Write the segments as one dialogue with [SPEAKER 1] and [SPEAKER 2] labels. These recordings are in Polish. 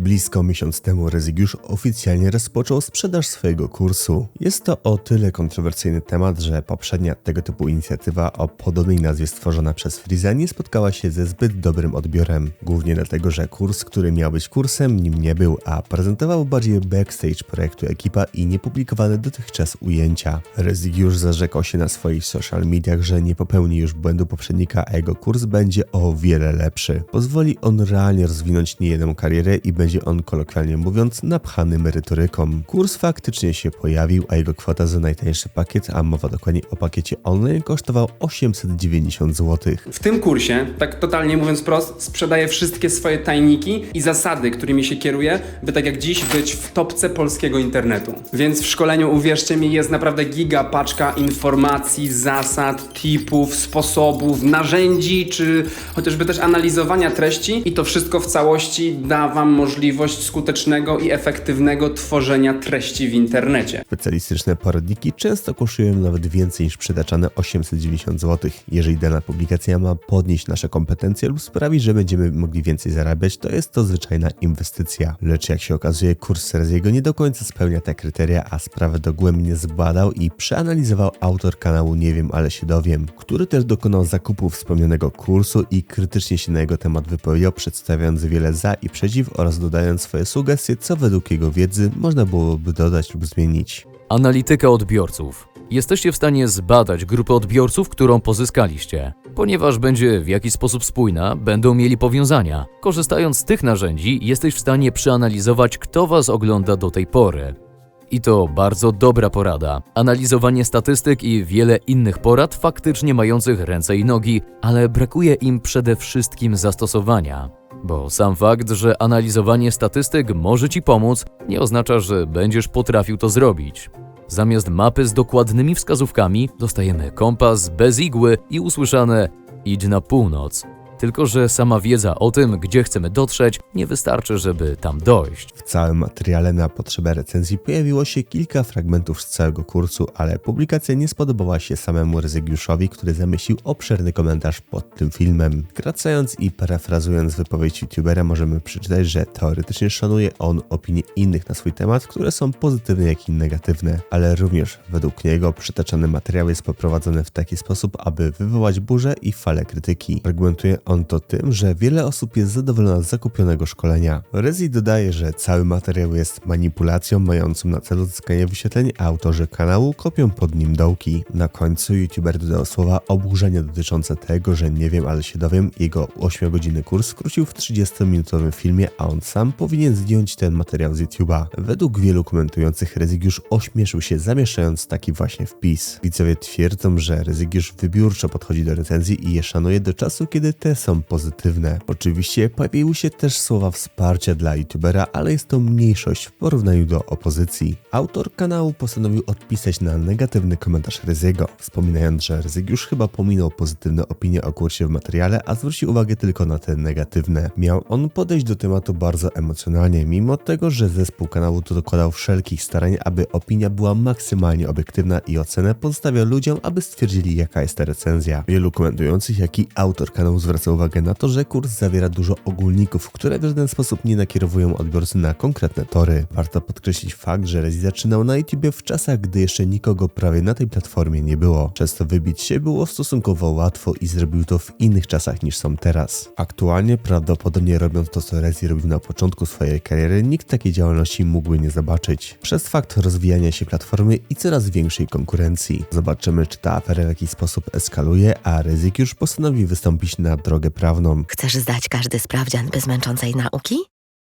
[SPEAKER 1] Blisko miesiąc temu Rezygiusz oficjalnie rozpoczął sprzedaż swojego kursu. Jest to o tyle kontrowersyjny temat, że poprzednia tego typu inicjatywa o podobnej nazwie stworzona przez Freeza nie spotkała się ze zbyt dobrym odbiorem. Głównie dlatego, że kurs, który miał być kursem, nim nie był, a prezentował bardziej backstage projektu ekipa i niepublikowane dotychczas ujęcia. Rezygiusz zarzekał się na swoich social mediach, że nie popełni już błędu poprzednika, a jego kurs będzie o wiele lepszy. Pozwoli on realnie rozwinąć niejedną karierę i będzie on kolokwialnie mówiąc napchany merytoryką. Kurs faktycznie się pojawił, a jego kwota za najtańszy pakiet, a mowa dokładnie o pakiecie online, kosztował 890 zł.
[SPEAKER 2] W tym kursie, tak totalnie mówiąc prost, sprzedaję wszystkie swoje tajniki i zasady, którymi się kieruję, by tak jak dziś być w topce polskiego internetu. Więc w szkoleniu, uwierzcie mi, jest naprawdę giga paczka informacji, zasad, tipów, sposobów, narzędzi, czy chociażby też analizowania treści i to wszystko w całości da Wam możliwość skutecznego i efektywnego tworzenia treści w internecie.
[SPEAKER 1] Specjalistyczne poradniki często kosztują nawet więcej niż przytaczane 890 zł. Jeżeli dana publikacja ma podnieść nasze kompetencje lub sprawić, że będziemy mogli więcej zarabiać, to jest to zwyczajna inwestycja. Lecz jak się okazuje, kurs Serziego nie do końca spełnia te kryteria, a sprawę dogłębnie zbadał i przeanalizował autor kanału Nie wiem, ale się dowiem, który też dokonał zakupu wspomnianego kursu i krytycznie się na jego temat wypowiedział, przedstawiając wiele za i przeciw oraz dodając swoje sugestie, co według jego wiedzy można byłoby dodać lub zmienić.
[SPEAKER 3] Analityka odbiorców. Jesteście w stanie zbadać grupę odbiorców, którą pozyskaliście. Ponieważ będzie w jakiś sposób spójna, będą mieli powiązania. Korzystając z tych narzędzi, jesteś w stanie przeanalizować, kto Was ogląda do tej pory. I to bardzo dobra porada. Analizowanie statystyk i wiele innych porad faktycznie mających ręce i nogi, ale brakuje im przede wszystkim zastosowania. Bo sam fakt, że analizowanie statystyk może Ci pomóc, nie oznacza, że będziesz potrafił to zrobić. Zamiast mapy z dokładnymi wskazówkami, dostajemy kompas bez igły i usłyszane idź na północ. Tylko, że sama wiedza o tym, gdzie chcemy dotrzeć, nie wystarczy, żeby tam dojść.
[SPEAKER 1] W całym materiale na potrzebę recenzji pojawiło się kilka fragmentów z całego kursu, ale publikacja nie spodobała się samemu Rezygiuszowi, który zamieścił obszerny komentarz pod tym filmem. Wkracając i parafrazując wypowiedź youtubera, możemy przeczytać, że teoretycznie szanuje on opinie innych na swój temat, które są pozytywne, jak i negatywne, ale również według niego przytaczany materiał jest poprowadzony w taki sposób, aby wywołać burzę i falę krytyki. Argumentuje on to tym, że wiele osób jest zadowolona z zakupionego szkolenia. Rezi dodaje, że cały materiał jest manipulacją mającą na celu zyskanie wyświetleń, a autorzy kanału kopią pod nim dołki. Na końcu youtuber dodał słowa oburzenia dotyczące tego, że nie wiem, ale się dowiem, jego 8-godzinny kurs skrócił w 30-minutowym filmie, a on sam powinien zdjąć ten materiał z YouTube'a. Według wielu komentujących Rezygiusz ośmieszył się zamieszczając taki właśnie wpis. Widzowie twierdzą, że Rezygiusz wybiórczo podchodzi do recenzji i je szanuje do czasu, kiedy te są pozytywne. Oczywiście pojawiły się też słowa wsparcia dla youtubera, ale jest to mniejszość w porównaniu do opozycji. Autor kanału postanowił odpisać na negatywny komentarz Ryzygo, wspominając, że Ryzygiusz chyba pominął pozytywne opinie o kursie w materiale, a zwrócił uwagę tylko na te negatywne. Miał on podejść do tematu bardzo emocjonalnie, mimo tego, że zespół kanału to dokładał wszelkich starań, aby opinia była maksymalnie obiektywna i ocenę pozostawiał ludziom, aby stwierdzili jaka jest ta recenzja. Wielu komentujących, jak i autor kanału uwagę na to, że kurs zawiera dużo ogólników, które w żaden sposób nie nakierowują odbiorcy na konkretne tory. Warto podkreślić fakt, że Rezi zaczynał na YouTubie w czasach, gdy jeszcze nikogo prawie na tej platformie nie było. Przez to wybić się było stosunkowo łatwo i zrobił to w innych czasach niż są teraz. Aktualnie prawdopodobnie robiąc to, co Rezi robił na początku swojej kariery, nikt takiej działalności mógłby nie zobaczyć. Przez fakt rozwijania się platformy i coraz większej konkurencji. Zobaczymy, czy ta afera w jakiś sposób eskaluje, a Rezik już postanowi wystąpić na drogę prawną.
[SPEAKER 4] Chcesz zdać każdy sprawdzian bez męczącej nauki?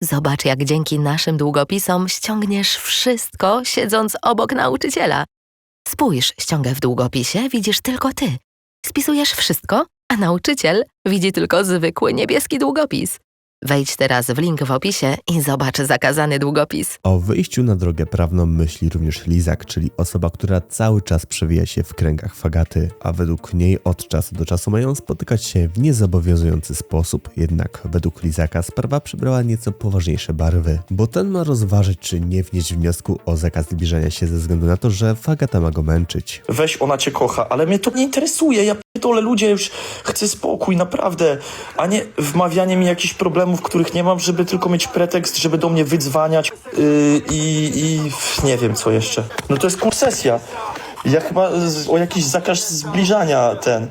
[SPEAKER 4] Zobacz, jak dzięki naszym długopisom ściągniesz wszystko, siedząc obok nauczyciela. Spójrz, ściągę w długopisie widzisz tylko ty. Spisujesz wszystko, a nauczyciel widzi tylko zwykły niebieski długopis. Wejdź teraz w link w opisie i zobacz zakazany długopis.
[SPEAKER 1] O wyjściu na drogę prawną myśli również Lizak, czyli osoba, która cały czas przewija się w kręgach fagaty, a według niej od czasu do czasu mają spotykać się w niezobowiązujący sposób. Jednak według Lizaka sprawa przybrała nieco poważniejsze barwy, bo ten ma rozważyć, czy nie wnieść wniosku o zakaz zbliżania się ze względu na to, że fagata ma go męczyć.
[SPEAKER 5] weź, ona cię kocha, ale mnie to nie interesuje, ja pierdolę, ludzie, już chcę spokój, naprawdę, a nie wmawianie mi jakichś problemów których nie mam, żeby tylko mieć pretekst, żeby do mnie wydzwaniać yy, i, i nie wiem co jeszcze. No to jest koncesja. Ja chyba z, o jakiś zakaz zbliżania ten,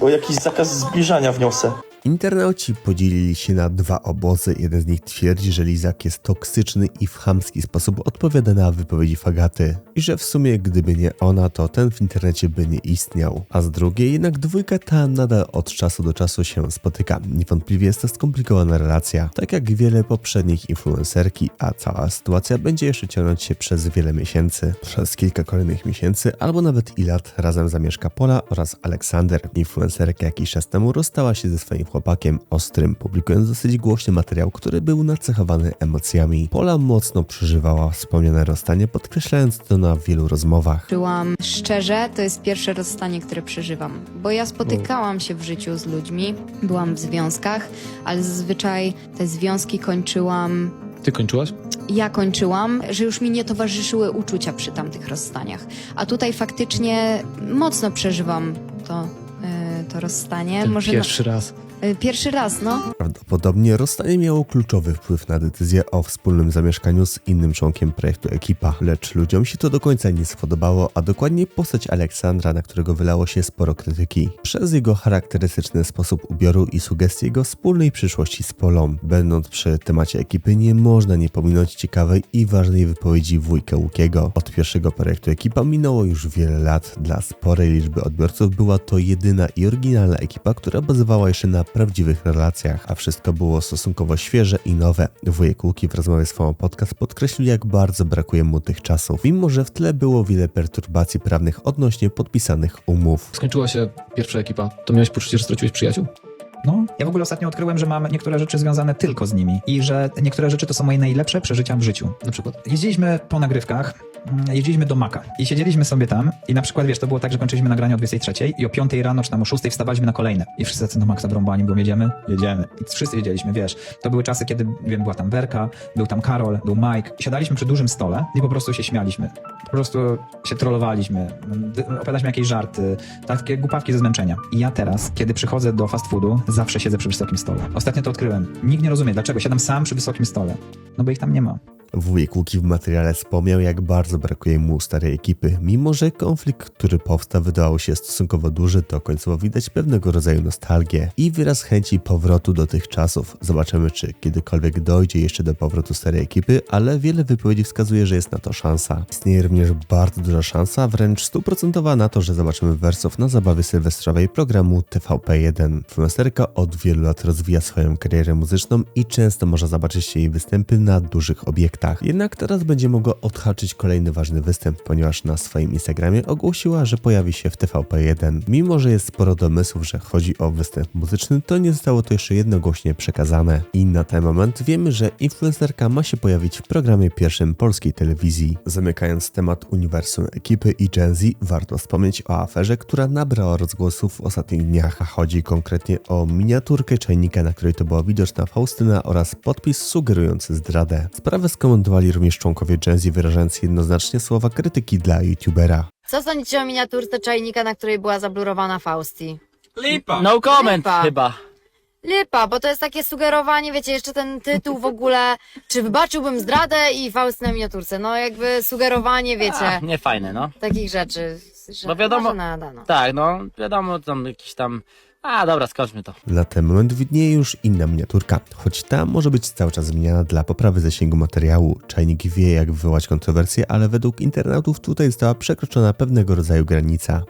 [SPEAKER 5] o jakiś zakaz zbliżania wniosę.
[SPEAKER 1] Internauci podzielili się na dwa obozy. Jeden z nich twierdzi, że Lizak jest toksyczny i w chamski sposób odpowiada na wypowiedzi Fagaty. I że w sumie gdyby nie ona, to ten w internecie by nie istniał. A z drugiej jednak dwójka ta nadal od czasu do czasu się spotyka. Niewątpliwie jest to skomplikowana relacja, tak jak wiele poprzednich influencerki, a cała sytuacja będzie jeszcze ciągnąć się przez wiele miesięcy. Przez kilka kolejnych miesięcy, albo nawet i lat razem zamieszka Pola oraz Aleksander. Influencerka jakiś czas temu rozstała się ze swoim chłopakiem Ostrym, publikując dosyć głośny materiał, który był nacechowany emocjami. Pola mocno przeżywała wspomniane rozstanie, podkreślając to na wielu rozmowach.
[SPEAKER 6] Czułam szczerze, to jest pierwsze rozstanie, które przeżywam, bo ja spotykałam się w życiu z ludźmi, byłam w związkach, ale zazwyczaj te związki kończyłam.
[SPEAKER 7] Ty kończyłaś?
[SPEAKER 6] Ja kończyłam, że już mi nie towarzyszyły uczucia przy tamtych rozstaniach. A tutaj faktycznie mocno przeżywam to, e, to rozstanie.
[SPEAKER 7] Ten
[SPEAKER 6] Może
[SPEAKER 7] pierwszy raz.
[SPEAKER 6] E, pierwszy raz, no.
[SPEAKER 1] Prawdopodobnie rozstanie miało kluczowy wpływ na decyzję o wspólnym zamieszkaniu z innym członkiem projektu Ekipa, lecz ludziom się to do końca nie spodobało, a dokładnie postać Aleksandra, na którego wylało się sporo krytyki. Przez jego charakterystyczny sposób ubioru i sugestie jego wspólnej przyszłości z Polą. Będąc przy temacie ekipy, nie można nie pominąć ciekawej i ważnej wypowiedzi wujka Łukiego. Od pierwszego projektu Ekipa minęło już wiele lat. Dla sporej liczby odbiorców była to jedyna i oryginalna ekipa, która bazowała jeszcze na prawdziwych relacjach, a wszystko było stosunkowo świeże i nowe. Wujek Łuki w rozmowie z Fomo Podcast podkreślił, jak bardzo brakuje mu tych czasów, mimo że w tle było wiele perturbacji prawnych odnośnie podpisanych umów.
[SPEAKER 7] Skończyła się pierwsza ekipa. To miałeś poczucie, że straciłeś przyjaciół?
[SPEAKER 8] No, ja w ogóle ostatnio odkryłem, że mam niektóre rzeczy związane tylko z nimi i że niektóre rzeczy to są moje najlepsze przeżycia w życiu.
[SPEAKER 7] Na przykład?
[SPEAKER 8] Jeździliśmy po nagrywkach, mm, jeździliśmy do Maka i siedzieliśmy sobie tam i na przykład, wiesz, to było tak, że kończyliśmy nagranie o 23 i o 5 rano czy tam o 6 wstawaliśmy na kolejne i wszyscy tacy na Maxa drąbani, bo jedziemy? Jedziemy. I wszyscy wiedzieliśmy, wiesz, to były czasy, kiedy, wiem, była tam Werka, był tam Karol, był Mike. Siadaliśmy przy dużym stole i po prostu się śmialiśmy. Po prostu się trollowaliśmy, opowiadaliśmy jakieś żarty, takie głupawki ze zmęczenia. I ja teraz, kiedy przychodzę do fast foodu, zawsze siedzę przy wysokim stole. Ostatnio to odkryłem. Nikt nie rozumie, dlaczego siadam sam przy wysokim stole. No bo ich tam nie ma.
[SPEAKER 1] Wujek Łuki w materiale wspomniał, jak bardzo brakuje mu starej ekipy. Mimo, że konflikt, który powstał, wydawał się stosunkowo duży, to końcowo widać pewnego rodzaju nostalgię i wyraz chęci powrotu do tych czasów. Zobaczymy, czy kiedykolwiek dojdzie jeszcze do powrotu starej ekipy, ale wiele wypowiedzi wskazuje, że jest na to szansa. Istnieje również bardzo duża szansa, wręcz stuprocentowa na to, że zobaczymy wersów na zabawie sylwestrowej programu TVP1. Influencerka od wielu lat rozwija swoją karierę muzyczną i często można zobaczyć jej występy na dużych obiektach. Jednak teraz będzie mogła odhaczyć kolejny ważny występ, ponieważ na swoim Instagramie ogłosiła, że pojawi się w TVP1. Mimo, że jest sporo domysłów, że chodzi o występ muzyczny, to nie zostało to jeszcze jednogłośnie przekazane. I na ten moment wiemy, że influencerka ma się pojawić w programie pierwszym polskiej telewizji. Zamykając temat uniwersum ekipy i Gen Z, warto wspomnieć o aferze, która nabrała rozgłosów w ostatnich dniach. A Chodzi konkretnie o miniaturkę czajnika, na której to była widoczna Faustyna oraz podpis sugerujący zdradę. Sprawę skomentowali również członkowie Gen Z, wyrażając jednoznacznie słowa krytyki dla youtubera.
[SPEAKER 9] Co sądzicie o miniaturce czajnika, na której była zablurowana Fausti?
[SPEAKER 10] No comment
[SPEAKER 9] Lipa.
[SPEAKER 10] chyba.
[SPEAKER 9] Lipa, bo to jest takie sugerowanie, wiecie, jeszcze ten tytuł w ogóle, czy wybaczyłbym zdradę i Fausty na miniaturce, no jakby sugerowanie,
[SPEAKER 10] A,
[SPEAKER 9] wiecie,
[SPEAKER 10] nie fajne, no.
[SPEAKER 9] takich rzeczy. Że
[SPEAKER 10] No wiadomo-
[SPEAKER 9] może Nada, no.
[SPEAKER 10] Tak, no, wiadomo, tam jakiś tam... A, dobra, skończmy to.
[SPEAKER 1] Na ten moment widnieje już inna miniaturka, choć ta może być cały czas zmieniana dla poprawy zasięgu materiału. Czajnik wie jak wywołać kontrowersje, ale według internautów tutaj została przekroczona pewnego rodzaju granica.